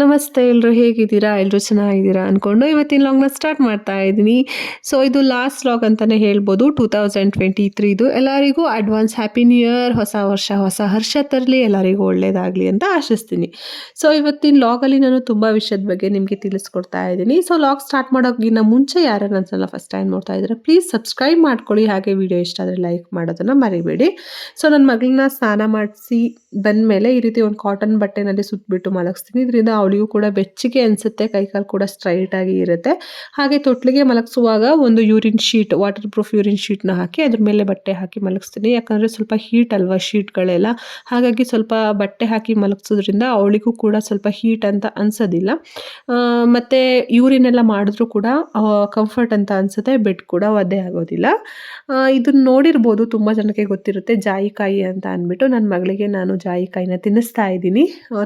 ನಮಸ್ತೆ ಎಲ್ಲರೂ ಹೇಗಿದ್ದೀರಾ? ಎಲ್ಲರೂ ಚೆನ್ನಾಗಿದ್ದೀರಾ ಅಂದ್ಕೊಂಡು ಇವತ್ತಿನ ಲಾಗ್ನ ಸ್ಟಾರ್ಟ್ ಮಾಡ್ತಾ ಇದ್ದೀನಿ. ಸೊ ಇದು ಲಾಸ್ಟ್ ಲಾಗ್ ಅಂತಲೇ ಹೇಳ್ಬೋದು. ಟೂ ತೌಸಂಡ್ ಟ್ವೆಂಟಿ ತ್ರೀದು ಎಲ್ಲರಿಗೂ ಅಡ್ವಾನ್ಸ್ ಹ್ಯಾಪಿ ನ್ಯೂ ಇಯರ್ ಹೊಸ ವರ್ಷ, ಹೊಸ ಹರ್ಷ ತರಲಿ, ಎಲ್ಲರಿಗೂ ಒಳ್ಳೆಯದಾಗಲಿ ಅಂತ ಆಶಿಸ್ತೀನಿ. ಸೊ ಇವತ್ತಿನ ಲಾಗಲ್ಲಿ ನಾನು ತುಂಬ ವಿಷಯದ ಬಗ್ಗೆ ನಿಮಗೆ ತಿಳಿಸ್ಕೊಡ್ತಾ ಇದ್ದೀನಿ. ಸೊ ಲಾಗ್ ಸ್ಟಾರ್ಟ್ ಮಾಡೋಕ್ಕಿಂತ ಮುಂಚೆ ಯಾರು ನನ್ನ ಸಲ ಫಸ್ಟ್ ಟೈಮ್ ನೋಡ್ತಾ ಇದ್ದಾರೆ ಪ್ಲೀಸ್ ಸಬ್ಸ್ಕ್ರೈಬ್ ಮಾಡ್ಕೊಳ್ಳಿ. ಹಾಗೆ ವಿಡಿಯೋ ಇಷ್ಟ ಆದರೆ ಲೈಕ್ ಮಾಡೋದನ್ನು ಮರಿಬೇಡಿ. ಸೊ ನನ್ನ ಮಗಳನ್ನ ಸ್ನಾನ ಮಾಡಿಸಿ ಬಂದಮೇಲೆ ಈ ರೀತಿ ಒಂದು ಕಾಟನ್ ಬಟ್ಟೆನಲ್ಲಿ ಸುತ್ತಬಿಟ್ಟು ಮಲಗಿಸ್ತೀನಿ. ಇದರಿಂದ ಅವಳಿಗೂ ಕೂಡ ಬೆಚ್ಚಗೆ ಅನಿಸುತ್ತೆ, ಕೈಕಾಲು ಕೂಡ ಸ್ಟ್ರೈಟ್ ಆಗಿ ಇರುತ್ತೆ. ಹಾಗೆ ತೊಟ್ಲಿಗೆ ಮಲಗಿಸುವಾಗ ಒಂದು urine sheet waterproof urine ಶೀಟ್ನ ಹಾಕಿ ಅದ್ರ ಮೇಲೆ ಬಟ್ಟೆ ಹಾಕಿ ಮಲಗಿಸ್ತೀನಿ. ಯಾಕಂದರೆ ಸ್ವಲ್ಪ ಹೀಟ್ ಅಲ್ವಾ ಶೀಟ್ಗಳೆಲ್ಲ ಹಾಗಾಗಿ ಸ್ವಲ್ಪ ಬಟ್ಟೆ ಹಾಕಿ ಮಲಗಿಸೋದ್ರಿಂದ ಅವಳಿಗೂ ಕೂಡ ಸ್ವಲ್ಪ ಹೀಟ್ ಅಂತ ಅನ್ಸೋದಿಲ್ಲ. ಮತ್ತು ಯೂರಿನ್ ಎಲ್ಲ ಮಾಡಿದ್ರು ಕೂಡ ಕಂಫರ್ಟ್ ಅಂತ ಅನ್ಸುತ್ತೆ ಬೆಡ್ ಕೂಡ ಒದ್ದೆ ಆಗೋದಿಲ್ಲ. ಇದನ್ನ ನೋಡಿರ್ಬೋದು, ತುಂಬ ಜನಕ್ಕೆ ಗೊತ್ತಿರುತ್ತೆ, ಜಾಯಿಕಾಯಿ ಅಂತ ಅಂದ್ಬಿಟ್ಟು ನನ್ನ ಮಗಳಿಗೆ ನಾನು ಜಾಯಿಕಾಯಿನ ತಿನ್ನಿಸ್ತಾ ಇದ್ದೀನಿ.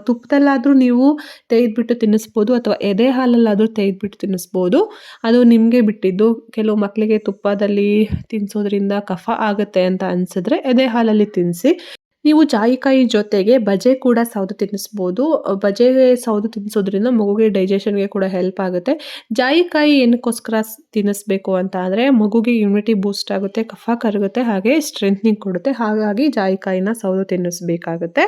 ತುಪ್ಪದಲ್ಲಾದರೂ ನೀವು ತೆಗೆದ್ಬಿಟ್ಟು ತಿನ್ನಿಸ್ಬೋದು ಅಥವಾ ಎದೆ ಹಾಲಲ್ಲಾದರೂ ತೆಗೆದುಬಿಟ್ಟು ತಿನ್ನಿಸ್ಬೋದು. ಅದು ನಿಮಗೆ ಬಿಟ್ಟಿದ್ದು. ಕೆಲವು ಮಕ್ಕಳಿಗೆ ತುಪ್ಪದಲ್ಲಿ ತಿನ್ನಿಸೋದ್ರಿಂದ ಕಫ ಆಗುತ್ತೆ ಅಂತ ಅನಿಸಿದ್ರೆ ಎದೆ ಹಾಲಲ್ಲಿ ತಿನ್ನಿಸಿ ನೀವು ಜಾಯಿಕಾಯಿ ಜೊತೆಗೆ ಬಜೆ ಕೂಡ ಸೌದು ತಿನ್ನಿಸ್ಬೋದು. ಬಜೆ ಸೌದು ತಿನ್ನಿಸೋದ್ರಿಂದ ಮಗುಗೆ ಡೈಜೆಷನ್ಗೆ ಕೂಡ ಹೆಲ್ಪ್ ಆಗುತ್ತೆ. ಜಾಯಿಕಾಯಿ ಏನಕ್ಕೋಸ್ಕರ ತಿನ್ನಿಸ್ಬೇಕು ಅಂತ ಅಂದರೆ ಮಗುಗೆ ಇಮ್ಯುನಿಟಿ ಬೂಸ್ಟ್ ಆಗುತ್ತೆ, ಕಫ ಕರಗುತ್ತೆ, ಹಾಗೆ ಸ್ಟ್ರೆಂತ್ನಿಂಗ್ ಕೊಡುತ್ತೆ. ಹಾಗಾಗಿ ಜಾಯಿಕಾಯಿನ ಸೌದು ತಿನ್ನಿಸ್ಬೇಕಾಗುತ್ತೆ.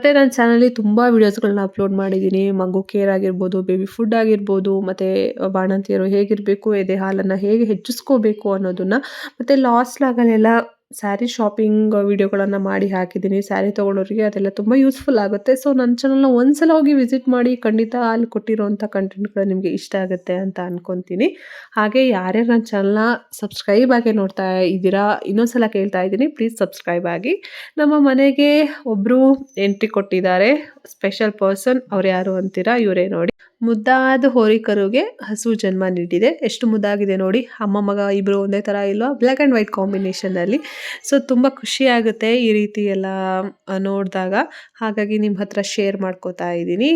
ಮತ್ತು ನನ್ನ ಚಾನಲ್ಲಿ ತುಂಬ ವೀಡಿಯೋಸ್ಗಳನ್ನ ಅಪ್ಲೋಡ್ ಮಾಡಿದ್ದೀನಿ ಮಗು ಕೇರ್ ಆಗಿರ್ಬೋದು ಬೇಬಿ ಫುಡ್ ಆಗಿರ್ಬೋದು, ಮತ್ತು ಬಾಣಂತಿಯರು ಹೇಗಿರಬೇಕು, ಎದೆ ಹಾಲನ್ನು ಹೇಗೆ ಹೆಚ್ಚಿಸ್ಕೋಬೇಕು ಅನ್ನೋದನ್ನು, ಮತ್ತು ಲಾಸ್ಟ್ ಲಾಗಲ್ಲೆಲ್ಲ ಸ್ಯಾರಿ ಶಾಪಿಂಗ್ ವಿಡಿಯೋಗಳನ್ನು ಮಾಡಿ ಹಾಕಿದ್ದೀನಿ. ಸ್ಯಾರಿ ತೊಗೊಳೋರಿಗೆ ಅದೆಲ್ಲ ತುಂಬ ಯೂಸ್ಫುಲ್ ಆಗುತ್ತೆ. ಸೊ ನನ್ನ ಚಾನಲ್ನ ಒಂದ್ಸಲ ಹೋಗಿ ವಿಸಿಟ್ ಮಾಡಿ ಖಂಡಿತ ಅಲ್ಲಿ ಕೊಟ್ಟಿರೋಂಥ ಕಂಟೆಂಟ್ಗಳು ನಿಮಗೆ ಇಷ್ಟ ಆಗುತ್ತೆ ಅಂತ ಅಂದ್ಕೊತೀನಿ ಹಾಗೆ ಯಾರ್ಯಾರು ನನ್ನ ಚಾನಲ್ನ ಸಬ್ಸ್ಕ್ರೈಬ್ ಆಗಿ ನೋಡ್ತಾ ಇದ್ದೀರಾ, ಇನ್ನೊಂದ್ಸಲ ಕೇಳ್ತಾ ಇದ್ದೀನಿ ಪ್ಲೀಸ್ ಸಬ್ಸ್ಕ್ರೈಬ್ ಆಗಿ. ನಮ್ಮ ಮನೆಗೆ ಒಬ್ಬರು ಎಂಟ್ರಿ ಕೊಟ್ಟಿದ್ದಾರೆ. ಸ್ಪೆಷಲ್ ಪರ್ಸನ್ ಅವ್ರು ಯಾರು ಅಂತೀರಾ, ಇವರೇ ನೋಡಿ. ಮುದ್ದಾದ ಹೋರಿಕರುಗೆ ಹಸು ಜನ್ಮ ನೀಡಿದೆ. ಎಷ್ಟು ಮುದ್ದಾಗಿದೆ ನೋಡಿ. ಅಮ್ಮ, ಮಗ ಇಬ್ಬರು ಒಂದೇ ಥರ ಇಲ್ವಾ? ಬ್ಲ್ಯಾಕ್ ಆ್ಯಂಡ್ ವೈಟ್ ಕಾಂಬಿನೇಷನಲ್ಲಿ ಸೊ ತುಂಬ ಖುಷಿಯಾಗುತ್ತೆ ಈ ರೀತಿ ಎಲ್ಲ ನೋಡಿದಾಗ. ಹಾಗಾಗಿ ನಿಮ್ಮ ಹತ್ರ ಶೇರ್ ಮಾಡ್ಕೋತಾ ಇದ್ದೀನಿ.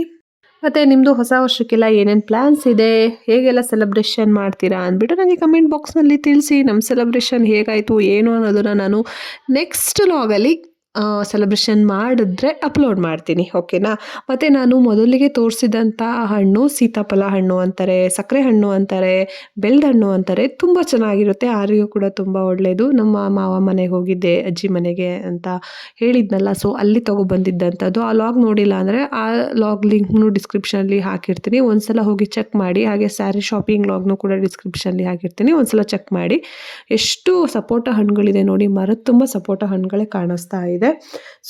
ಮತ್ತು ನಿಮ್ಮದು ಹೊಸ ವರ್ಷಕ್ಕೆಲ್ಲ ಏನೇನು ಪ್ಲ್ಯಾನ್ಸ್ ಇದೆ? ಹೇಗೆಲ್ಲ ಸೆಲೆಬ್ರೇಷನ್ ಮಾಡ್ತೀರಾ ಅಂದ್ಬಿಟ್ಟು ನನಗೆ ಕಮೆಂಟ್ ಬಾಕ್ಸ್ನಲ್ಲಿ ತಿಳಿಸಿ. ನಮ್ಮ ಸೆಲೆಬ್ರೇಷನ್ ಹೇಗಾಯಿತು, ಏನು ಅನ್ನೋದನ್ನು ನಾನು ನೆಕ್ಸ್ಟ್ ಲಾಗಲ್ಲಿ ಸೆಲೆಬ್ರೇಷನ್ ಮಾಡಿದ್ರೆ ಅಪ್ಲೋಡ್ ಮಾಡ್ತೀನಿ ಓಕೆನಾ ಮತ್ತು ನಾನು ಮೊದಲಿಗೆ ತೋರಿಸಿದಂಥ ಹಣ್ಣು ಸೀತಾಫಲ ಹಣ್ಣು ಅಂತಾರೆ ಸಕ್ಕರೆ ಹಣ್ಣು ಅಂತಾರೆ ಬೆಲ್ದ ಹಣ್ಣು ಅಂತಾರೆ, ತುಂಬ ಚೆನ್ನಾಗಿರುತ್ತೆ ಆರೋಗ್ಯ ಕೂಡ ತುಂಬ ಒಳ್ಳೆಯದು ನಮ್ಮ ಮಾವ ಮನೆಗೆ ಹೋಗಿದ್ದೆ, ಅಜ್ಜಿ ಮನೆಗೆ ಅಂತ ಹೇಳಿದ್ನಲ್ಲ ಸೊ ಅಲ್ಲಿ ತೊಗೊಬಂದಿದ್ದಂಥದ್ದು ಆ ಲಾಗ್ ನೋಡಿಲ್ಲ ಅಂದರೆ ಆ ಲಾಗ್ ಲಿಂಕ್ನು ಡಿಸ್ಕ್ರಿಪ್ಷನಲ್ಲಿ ಹಾಕಿರ್ತೀನಿ. ಒಂದ್ಸಲ ಹೋಗಿ ಚೆಕ್ ಮಾಡಿ, ಹಾಗೆ ಸ್ಯಾರಿ ಶಾಪಿಂಗ್ ಲಾಗ್ನು ಕೂಡ ಡಿಸ್ಕ್ರಿಪ್ಷನಲ್ಲಿ ಹಾಕಿರ್ತೀನಿ. ಒಂದ್ಸಲ ಚೆಕ್ ಮಾಡಿ. ಎಷ್ಟು ಸಪೋಟ ಹಣ್ಣುಗಳಿದೆ ನೋಡಿ ಮರದ ತುಂಬ ಸಪೋಟ ಹಣ್ಣುಗಳೇ ಕಾಣಿಸ್ತಾ ಇದೆ.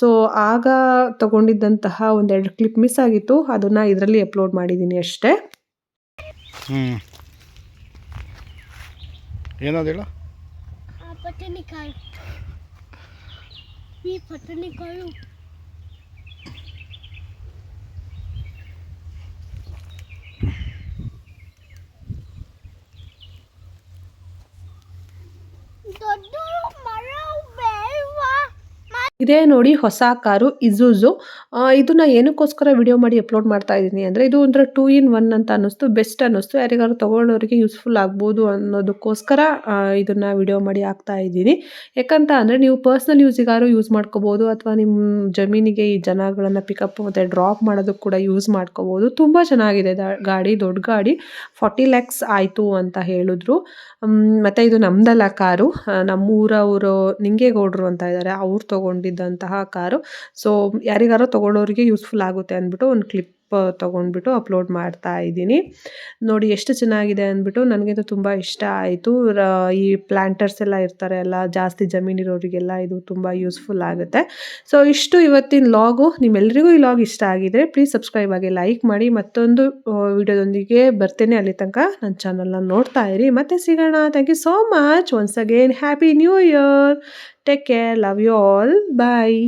ಸೊ ಆಗ ತಗೊಂಡಿದ್ದಂತಹ ಒಂದೆರಡು ಕ್ಲಿಪ್ ಮಿಸ್ ಆಗಿತ್ತು. ಅದನ್ನು ಇದರಲ್ಲಿ ಅಪ್ಲೋಡ್ ಮಾಡಿದ್ದೀನಿ ಅಷ್ಟೇ. ಏನದು ಹೇಳ? ಈ ಇದೇ ನೋಡಿ ಹೊಸ ಕಾರು ಇಜುಜು ಇದನ್ನ ಏನಕ್ಕೋಸ್ಕರ ವಿಡಿಯೋ ಮಾಡಿ ಅಪ್ಲೋಡ್ ಮಾಡ್ತಾ ಇದ್ದೀನಿ ಅಂದರೆ ಇದು ಒಂಥರ ಟೂ ಇನ್ ಒನ್ ಅಂತ ಅನ್ನಿಸ್ತು ಬೆಸ್ಟ್ ಅನ್ನಿಸ್ತು. ಯಾರಿಗಾದ್ರು ತೊಗೊಳ್ಳೋರಿಗೆ ಯೂಸ್ಫುಲ್ ಆಗ್ಬೋದು ಅನ್ನೋದಕ್ಕೋಸ್ಕರ ಇದನ್ನು ವಿಡಿಯೋ ಮಾಡಿ ಹಾಕ್ತಾ ಇದ್ದೀನಿ. ಯಾಕಂತ ಅಂದರೆ ನೀವು ಪರ್ಸ್ನಲ್ ಯೂಸಿಗಾರು ಯೂಸ್ ಮಾಡ್ಕೋಬೋದು ಅಥವಾ ನಿಮ್ಮ ಜಮೀನಿಗೆ ಈ ಜನಗಳನ್ನು ಪಿಕಪ್ ಮತ್ತು ಡ್ರಾಪ್ ಮಾಡೋದಕ್ಕೆ ಕೂಡ ಯೂಸ್ ಮಾಡ್ಕೋಬೋದು. ತುಂಬ ಚೆನ್ನಾಗಿದೆ ಗಾಡಿ, ದೊಡ್ಡ ಗಾಡಿ. ಫಾರ್ಟಿ ಲ್ಯಾಕ್ಸ್ ಆಯಿತು ಅಂತ ಹೇಳಿದ್ರು. ಮತ್ತು ಇದು ನಮ್ಮದಲ್ಲ ಕಾರು. ನಮ್ಮೂರವರು, ನಿಂಗೇಗೌಡರು ಅಂತ ಇದ್ದಾರೆ, ಅವ್ರು ತೊಗೊಂಡಿದ್ದಂತಹ ಕಾರು. ಸೊ ಯಾರಿಗಾರೋ ತೊಗೊಳ್ಳೋರಿಗೆ ಯೂಸ್ಫುಲ್ ಆಗುತ್ತೆ ಅಂದ್ಬಿಟ್ಟು ಒಂದು ತೊಗೊಂಡ್ಬಿಟ್ಟು ಅಪ್ಲೋಡ್ ಮಾಡ್ತಾ ಇದ್ದೀನಿ. ನೋಡಿ ಎಷ್ಟು ಚೆನ್ನಾಗಿದೆ ಅಂದ್ಬಿಟ್ಟು ನನಗಂತೂ ತುಂಬ ಇಷ್ಟ ಆಯಿತು. ಈ ಪ್ಲ್ಯಾಂಟರ್ಸ್ ಎಲ್ಲ ಇರ್ತಾರೆ ಎಲ್ಲ ಜಾಸ್ತಿ ಜಮೀನಿರೋರಿಗೆಲ್ಲ ಇದು ತುಂಬ ಯೂಸ್ಫುಲ್ ಆಗುತ್ತೆ. ಸೊ, ಇಷ್ಟು ಇವತ್ತಿನ ಲಾಗು. ನಿಮ್ಮೆಲ್ಲರಿಗೂ ಈ ಲಾಗ್ ಇಷ್ಟ ಆಗಿದ್ರೆ ಪ್ಲೀಸ್ ಸಬ್ಸ್ಕ್ರೈಬ್ ಆಗಿ ಲೈಕ್ ಮಾಡಿ. ಮತ್ತೊಂದು ವಿಡಿಯೋದೊಂದಿಗೆ ಬರ್ತೇನೆ ಅಲ್ಲಿ ತನಕ. ನನ್ನ ಚಾನಲ್ನ ನೋಡ್ತಾ ಇರಿ. ಮತ್ತೆ ಸಿಗೋಣ. Thank you so much once again happy new year take care love you all bye